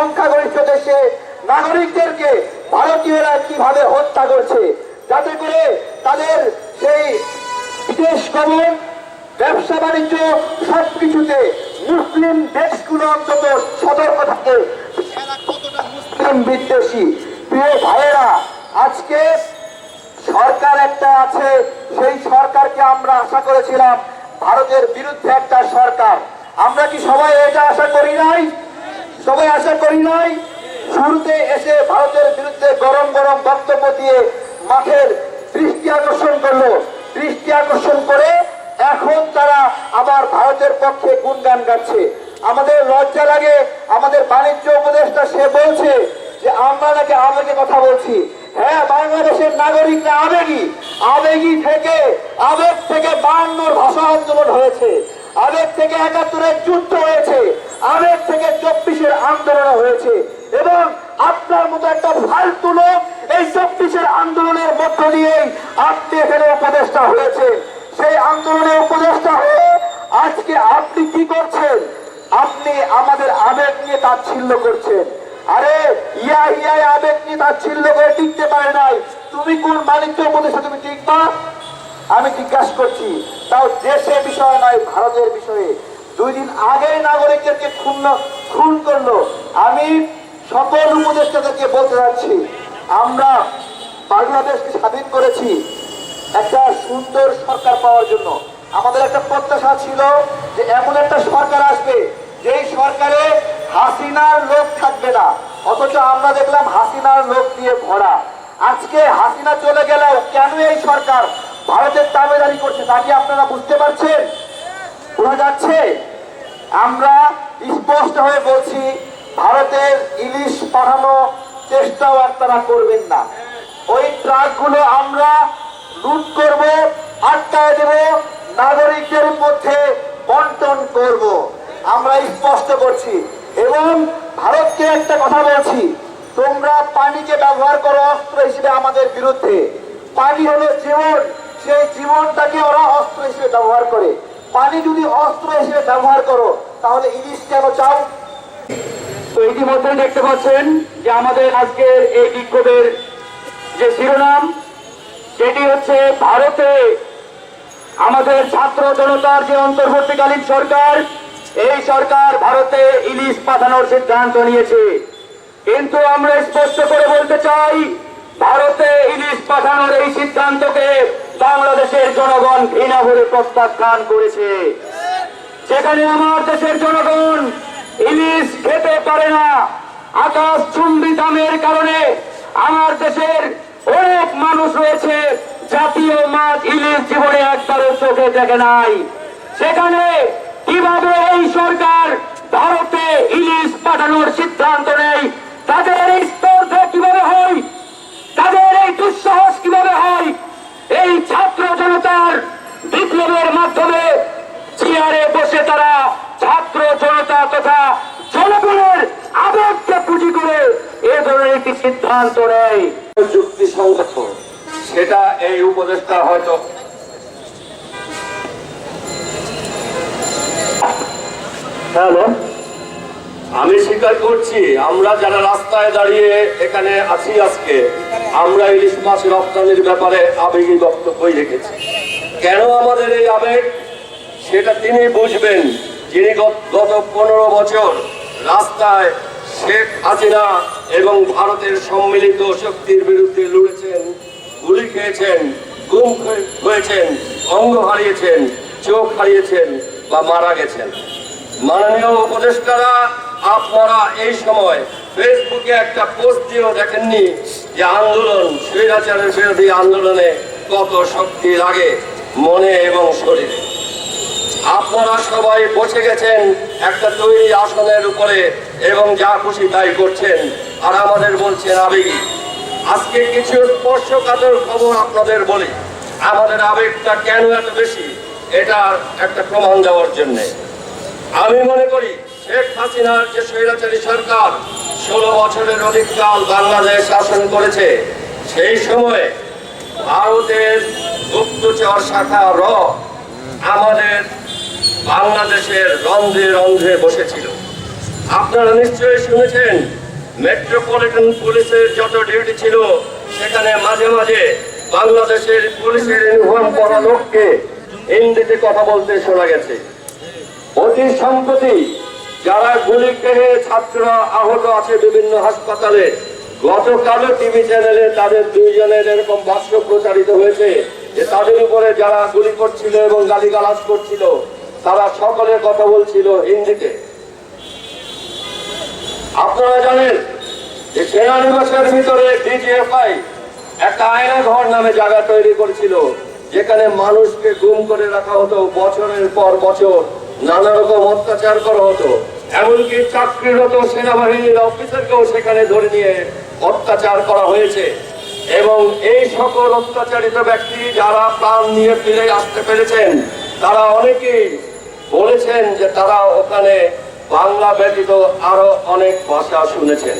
সংখ্যাগরিষ্ঠ দেশে নাগরিকদেরকে ভারতীয়রা কীভাবে হত্যা করছে, যাতে করে তাদের সেই বিদেশ গমন, ব্যবসা বাণিজ্য সবকিছুতে মুসলিম দেশগুলো অন্তত সতর্ক থাকে। মুসলিম বিদ্বেষী? প্রিয় ভাইয়েরা, আজকে সরকার একটা আছে, সেই সরকারকে আমরা আশা করেছিলাম ভারতের বিরুদ্ধে একটা সরকার। আমরা কি সবাই এটা আশা করি নাই? সবাই আশা করি নাই। শুরুতে এসে ভারতের বিরুদ্ধে গরম গরম বক্তব্য দিয়ে মাঠের দৃষ্টি আকর্ষণ করল। দৃষ্টি আকর্ষণ করে এখন তারা আবার ভারতের পক্ষে গুণগান গাচ্ছে। আমাদের লজ্জা লাগে, আমাদের বাণিজ্য উপদেষ্টা সে বলছে যে, আমরা নাকি আবেগে কথা বলছি। হ্যাঁ বাংলাদেশের নাগরিকরা আবেগী। আবেগী থেকে, আবেগ থেকে বায়ান্নর ভাষা আন্দোলন হয়েছে। আবেগ থেকে একাত্তরের যুদ্ধ হয়েছে। আবেগ থেকে চব্বিশের আন্দোলন হয়েছে। এবং আপনার মতো একটা ফালতু লোক এই চব্বিশের আন্দোলনের মধ্য দিয়েই আপনি এখানে উপদেষ্টা হয়েছে সেই আন্দোলনে উপদেষ্টা হয়ে আজকে আপনি কি করছেন? আপনি আমাদের আবেগ নিয়ে তাচ্ছিল্য করছেন। আরে, ইয়া ইয়া আবেগ নিয়ে তাচ্ছিল্য করে টিকতে পারে নাই। তুমি কোন বাণিজ্য উপদেষ্টা তুমি টিকবা? আমি জিজ্ঞাসা করছি, তাও দেশের বিষয় নয়, ভারতের বিষয়ে। দুই দিন আগে নাগরিকদেরকে খুন খুন করল। আমি সকল উপদেষ্টাদেরকে বলতে যাচ্ছি আমরা বাংলাদেশকে স্বাধীন করেছি একটা সুন্দর সরকার পাওয়ার জন্য। আমাদের একটা প্রত্যাশা ছিল যে এমন একটা সরকার আসবে, যেই সরকারে হাসিনার লোক থাকবে না। অথচ আমরা দেখলাম হাসিনার লোক দিয়ে ভরা। আজকে হাসিনা চলে গেলেও কেন এই সরকার ভারতের দাবেদারি করছে তা কি আপনারা বুঝতে পারছেন? বোঝা যাচ্ছে, আমরা স্পষ্ট হয়ে বলছি, ভারতের ইলিশ পাঠানো চেষ্টাও আর তারা করবেন না। ওই ট্রাকগুলো আমরা লুট করব, আটকায় দেব, নাগরিকদের মধ্যে বন্টন করব। আমরা স্পষ্ট করছি। এবং ভারতকে একটা কথা বলছি, তোমরা পানিকে ব্যবহার করো অস্ত্র হিসেবে আমাদের বিরুদ্ধে। পানি হলো জীবন, সেই জীবনটাকে ওরা অস্ত্র হিসেবে ব্যবহার করে। পানি যদি অস্ত্র হিসেবে ব্যবহার করো, তাহলে ইলিশ কেন চাও? তো ইতিমধ্যে দেখতে পাচ্ছেন যে আমাদের আজকের এই বিক্ষোভের যে শিরোনাম, সেটি হচ্ছে ভারতে আমাদের ছাত্র জনতার যে অন্তর্বর্তীকালীন সরকার, এই সরকার ভারতে ইলিশ পাঠানোর সিদ্ধান্ত নিয়েছে। কিন্তু আমরা স্পষ্ট করে বলতে চাই, ভারতে ইলিশ পাঠানোর এই সিদ্ধান্তকে বাংলাদেশের জনগণ ঘৃণা ভরে প্রত্যাখ্যান করেছে। সেখানে আমার দেশের জনগণ ইলিশ খেতে পারে না, আকাশ চুম্বি দামের কারণে আমার দেশের অনেক মানুষ রয়েছে, জাতীয় মাছ ইলিশ জীবনে একবারও চোখে দেখে নাই। সেখানে কীভাবে এই সরকার ভারতে ইলিশ পাঠানোর সিদ্ধান্ত উপদেশটা হয়তো হ্যালো। আমি স্বীকার করছি আমরা যারা রাস্তায় দাঁড়িয়ে এখানে আছি আজকে আমরা ইলিশ মাছ রপ্তানির ব্যাপারে আবেগী বক্তব্যই রেখেছি। কেন আমাদের এই আবেগ? সেটা তিনি বুঝবেন যিনি গত- গত পনেরো বছর রাস্তায় শেখ হাসিনা এবং ভারতের সম্মিলিত শক্তির বিরুদ্ধে লড়েছেন গুলি খেয়েছেন, গুম হয়েছেন অঙ্গ হারিয়েছেন, চোখ হারিয়েছেন বা মারা গেছেন। মাননীয় উপদেষ্টারা, আপনারা এই সময় ফেসবুকে একটা পোস্ট দিয়েও দেখেননি যে আন্দোলন, স্বৈরাচারের বিরোধী আন্দোলনে কত শক্তি লাগে মনে এবং শরীরে। আপনারা সবাই বসে গেছেন একটা তৈরি আসনের উপরে এবং যা খুশি তাই করছেন। আর আমাদের বলছেন আবেগী। আজকে কিছু স্পর্শকাতর খবর আপনাদের বলি। আমাদের আবেগটা কেন এত বেশি? এটা একটা প্রমাণ দেওয়ার জন্যে। আমি মনে করি, শেখ হাসিনার যে স্বৈরাচারী সরকার ষোলো বছরের অধিককাল বাংলাদেশ শাসন করেছে, সেই সময়ে ভারতের গুপ্তচর শাখা র আমাদের বাংলাদেশের রন্ধ্রে রন্ধ্রে বসেছিল। আপনারা নিশ্চয়ই শুনেছেন, মেট্রোপলিটন পুলিশের যত সেখানে মাঝে মাঝে বাংলাদেশের পুলিশের ইউনিফর্ম পরা লোককে হিন্দিতে কথা বলতে শোনা গেছে। অতি সম্প্রতি যারা গুলি খেয়ে ছাত্ররা আহত আছে বিভিন্ন হাসপাতালে, গতকালও টিভি চ্যানেলে তাদের দুইজনের এরকম বাক্য প্রচারিত হয়েছে যে তাদের উপরে যারা গুলি করছিল এবং গালিগালাজ করছিল, তারা সকলে কথা বলছিল হিন্দিতে। আপনারা জানেন যে সেনানিবাসের ভিতরে ডিজিএফআই একটা আয়না ঘর নামে জায়গা তৈরি করেছিল। যেখানে মানুষকে গুম করে রাখা হতো বছরের পর বছর। নানা রকম অত্যাচার করা হতো। এমনকি চাকরিরত সেনাবাহিনীর অফিসারকেও সেখানে ধরে নিয়ে অত্যাচার করা হয়েছে। এবং এই সকল অত্যাচারিত ব্যক্তি যারা প্রাণ নিয়ে ফিরে আসতে পেরেছেন, তারা অনেকেই বলেছেন যে তারা ওখানে বাংলা ব্যতীত আরও অনেক ভাষা শুনেছেন।